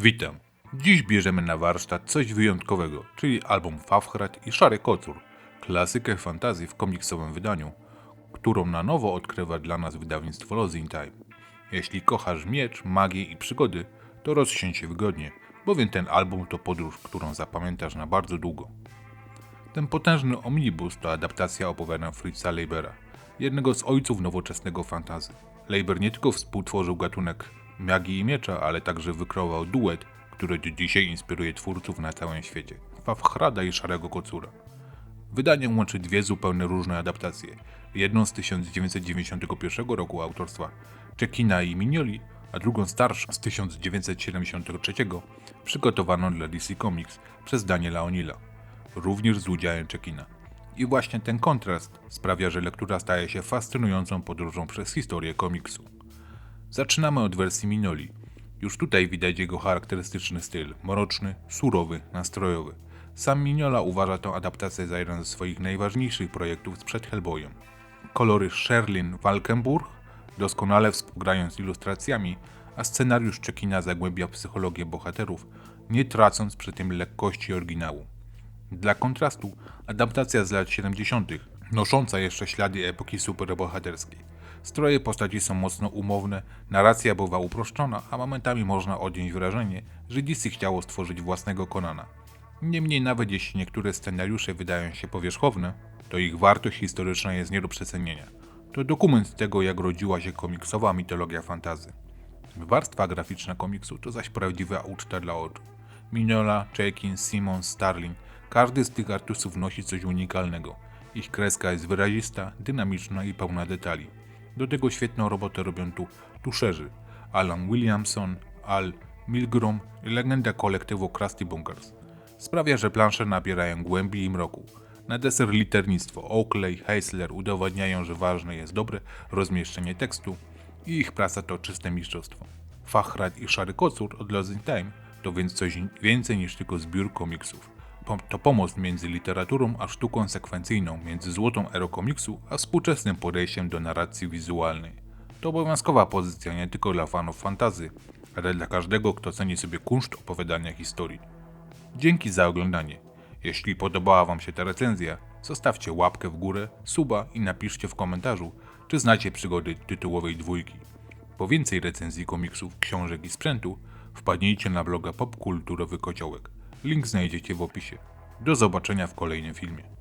Witam. Dziś bierzemy na warsztat coś wyjątkowego, czyli album Fafhrad i Szary Kocur, klasykę fantazji w komiksowym wydaniu, którą na nowo odkrywa dla nas wydawnictwo Lost in Time. Jeśli kochasz miecz, magię i przygody, to rozsiądź się wygodnie, bowiem ten album to podróż, którą zapamiętasz na bardzo długo. Ten potężny omnibus to adaptacja opowiadań Fritza Leibera, jednego z ojców nowoczesnego fantazy. Leiber nie tylko współtworzył gatunek magii i miecza, ale także wykreował duet, który do dzisiaj inspiruje twórców na całym świecie. Fafhrada i Szarego Kocura. Wydanie łączy dwie zupełnie różne adaptacje. Jedną z 1991 roku autorstwa Czekina i Mignoli, a drugą starszą z 1973 przygotowaną dla DC Comics przez Daniela O'Neilla, również z udziałem Czekina. I właśnie ten kontrast sprawia, że lektura staje się fascynującą podróżą przez historię komiksu. Zaczynamy od wersji Minoli. Już tutaj widać jego charakterystyczny styl, mroczny, surowy, nastrojowy. Sam Mignola uważa tę adaptację za jeden ze swoich najważniejszych projektów sprzed Hellboyem. Kolory Sherlin Walkenburg doskonale współgrają z ilustracjami, a scenariusz Czekina zagłębia psychologię bohaterów, nie tracąc przy tym lekkości oryginału. Dla kontrastu, adaptacja z lat 70., nosząca jeszcze ślady epoki superbohaterskiej. Stroje postaci są mocno umowne, narracja bywa uproszczona, a momentami można odnieść wrażenie, że DC chciało stworzyć własnego Konana. Niemniej nawet jeśli niektóre scenariusze wydają się powierzchowne, to ich wartość historyczna jest nie do przecenienia. To dokument tego, jak rodziła się komiksowa mitologia fantazy. Warstwa graficzna komiksu to zaś prawdziwa uczta dla oczu. Mignola, Chaikin, Simon, Starling, każdy z tych artystów nosi coś unikalnego. Ich kreska jest wyrazista, dynamiczna i pełna detali. Do tego świetną robotę robią tu tuszerzy Alan Williamson, Al Milgrom i legenda kolektywu Krusty Bunkers. Sprawia, że plansze nabierają głębi i mroku. Na deser liternictwo Oakley, Heisler udowadniają, że ważne jest dobre rozmieszczenie tekstu i ich praca to czyste mistrzostwo. Fachrad i Szary Kocur od Lost in Time to więc coś więcej niż tylko zbiór komiksów. To pomost między literaturą a sztuką sekwencyjną, między złotą erą komiksu a współczesnym podejściem do narracji wizualnej. To obowiązkowa pozycja nie tylko dla fanów fantazy, ale dla każdego, kto ceni sobie kunszt opowiadania historii. Dzięki za oglądanie. Jeśli podobała Wam się ta recenzja, zostawcie łapkę w górę, suba i napiszcie w komentarzu, czy znacie przygody tytułowej dwójki. Po więcej recenzji komiksów, książek i sprzętu, wpadnijcie na bloga Popkulturowy Kociołek. Link znajdziecie w opisie. Do zobaczenia w kolejnym filmie.